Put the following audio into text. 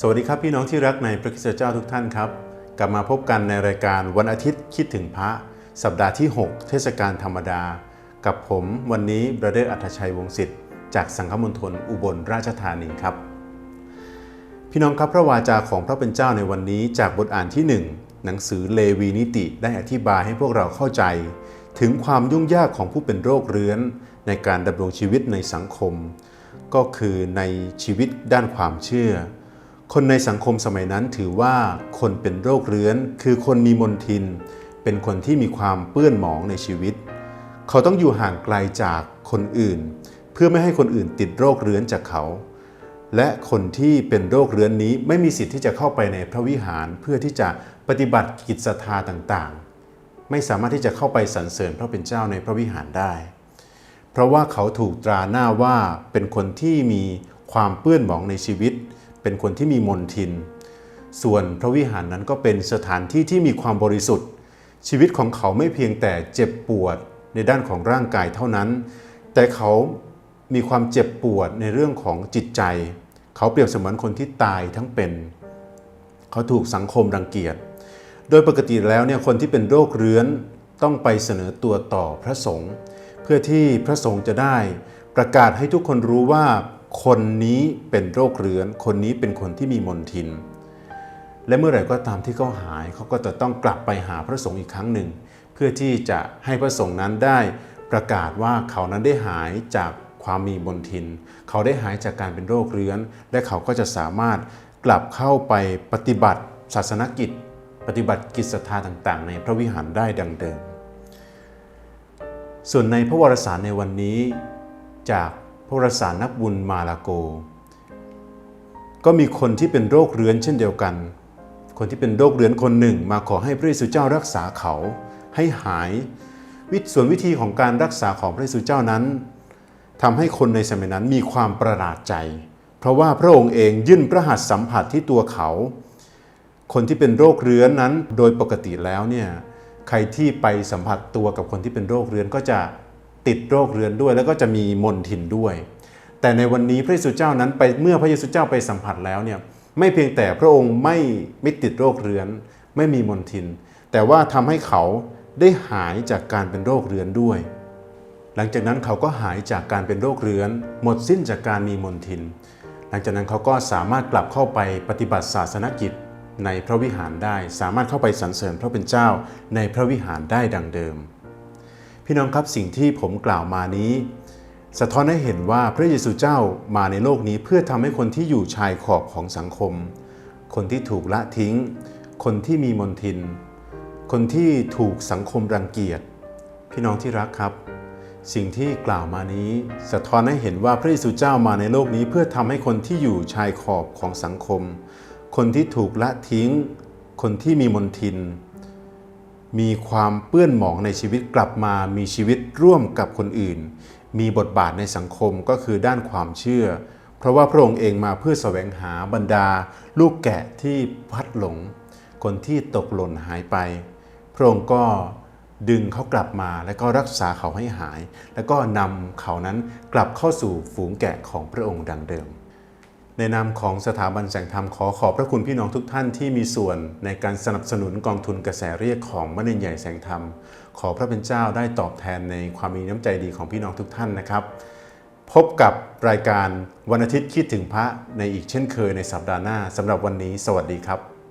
สวัสดีครับพี่น้องที่รักในพระคริเจ้าทุกท่านครับ กลับมาพบกันในรายการวันอาทิตย์คิดถึงพระ สัปดาห์ที่ 6 เทศกาลธรรมดา กับผมวันนี้บรเดอร์อัธชัยวงศิษฐ์จากสังฆมณฑลอุบลราชธานีครับ พี่น้องครับพระวาจาของพระเป็นเจ้าในวันนี้จากบทอ่านที่ 1 หนังสือเลวีนิติได้อธิบายให้พวกเราเข้าใจ ถึงความยุ่งยากของผู้เป็นโรคเรื้อน ในการดำรงชีวิตในสังคม ก็คือในชีวิตด้านความเชื่อ คนในสังคมสมัยนั้นถือว่าคนเป็นโรคเรื้อน คือคนมีมนทิน เป็นคนที่มีความเปื้อนหมองในชีวิต เขาต้องอยู่ห่างไกลจากคนอื่น เพื่อไม่ให้คนอื่นติดโรคเรื้อนจากเขา และคนที่เป็นโรคเรื้อนนี้ไม่มีสิทธิ์ที่จะเข้าไปในพระวิหารเพื่อที่จะปฏิบัติกิจศรัทธาต่างๆ ไม่สามารถที่จะเข้าไปสรรเสริญพระเป็นเจ้าในพระวิหารได้ เพราะว่าเขาถูกตราหน้าว่าเป็นคนที่มีความเปื้อนหมองในชีวิตเเป็นคนที่มีมนทิน ส่วนพระวิหารนั้นก็เป็นสถานที่ที่มีความบริสุทธิ์ ชีวิตของเขาไม่เพียงแต่เจ็บปวดในด้านของร่างกายเท่านั้น แต่เขามีความเจ็บปวดในเรื่องของจิตใจ เขาเปรียบเสมือนคนที่ตายทั้งเป็น เขาถูกสังคมรังเกียจ โดยปกติแล้วเนี่ยคนที่เป็นโรคเรื้อนต้องไปเสนอตัวต่อพระสงฆ์เพื่อที่พระสงฆ์จะได้ประกาศให้ทุกคนรู้ว่า คนนี้เป็นโรคเรื้อน คนนี้เป็นคนที่มีมนทิน และเมื่อไหร่ก็ตามที่เขาหายเขาก็จะต้องกลับไปหาพระสงฆ์อีกครั้งหนึ่ง เพื่อที่จะให้พระสงฆ์นั้นได้ประกาศว่าเขานั้นได้หายจากความมีมนทิน เขาได้หายจากการเป็นโรคเรื้อน และเขาก็จะสามารถกลับเข้าไปปฏิบัติศาสนกิจ ปฏิบัติกิจศรัทธาต่าง ๆ ในพระวิหารได้ดังเดิม ส่วนในพระวรสารในวันนี้จาก พระสารนักบุญมาลาโก ก็มีคนที่เป็นโรคเรื้อนเช่นเดียวกัน คนที่เป็นโรคเรื้อนคนหนึ่ง มาขอให้พระเยซูเจ้ารักษาเขาให้หายวิส่วนวิธีของการรักษาของพระเยซูเจ้านั้นทำให้คนในสมัยนั้นมีความประหลาดใจ เพราะว่าพระองค์เองยื่นพระหัตถ์สัมผัสที่ตัวเขา คนที่เป็นโรคเรื้อนนั้นโดยปกติแล้วเนี่ยใครที่ไปสัมผัสตัวกับคนที่เป็นโรคเรื้อนก็จะ ติดโรคเรื้อนด้วย แล้วก็จะมีมนทินด้วย แต่ในวันนี้พระเยซูเจ้านั้นไปเมื่อพระเยซูเจ้าไปสัมผัสแล้วเนี่ยไม่เพียงแต่พระองค์ไม่ไม่ติดโรคเรื้อน ไม่มีมนทิน แต่ว่าทำให้เขาได้หายจากการเป็นโรคเรื้อนด้วย หลังจากนั้นเขาก็หายจากการเป็นโรคเรื้อน หมดสิ้นจากการมีมนทิน หลังจากนั้นเขาก็สามารถกลับเข้าไปปฏิบัติศาสนกิจในพระวิหารได้ สามารถเข้าไปสรรเสริญพระเป็นเจ้าในพระวิหารได้ดังเดิม พี่น้องครับสิ่งที่ผมกล่าวมานี้ สะท้อนให้เห็นว่าพระเยซูเจ้ามาในโลกนี้เพื่อทำให้คนที่อยู่ชายขอบของสังคม คนที่ถูกละทิ้ง คนที่มีมนทิน คนที่ถูกสังคมรังเกียจ พี่น้องที่รักครับ สิ่งที่กล่าวมานี้ สะท้อนให้เห็นว่าพระเยซูเจ้ามาในโลกนี้เพื่อทำให้คนที่อยู่ชายขอบของสังคม คนที่ถูกละทิ้ง คนที่มีมนทิน มีความเปื้อนหมองในชีวิตกลับมามีชีวิตร่วมกับคนอื่น มีบทบาทในสังคมก็คือด้านความเชื่อ เพราะว่าพระองค์เองมาเพื่อแสวงหาบรรดา ลูกแกะที่พัดหลง คนที่ตกหล่นหายไป พระองค์ก็ดึงเขากลับมาแล้วก็รักษาเขาให้หาย แล้วก็นำเขานั้นกลับเข้าสู่ฝูงแกะของพระองค์ดังเดิม ในนามของสถาบันแสงธรรมขอขอบพระคุณพี่น้องทุกท่านที่มีส่วนในการสนับสนุนกองทุนกระแสเรียกของมะเร็งใหญ่แสงธรรม ขอพระเป็นเจ้าได้ตอบแทนในความมีน้ำใจดีของพี่น้องทุกท่านนะครับ พบกับรายการวันอาทิตย์คิดถึงพระในอีกเช่นเคยในสัปดาห์หน้าสำหรับวันนี้ สวัสดีครับ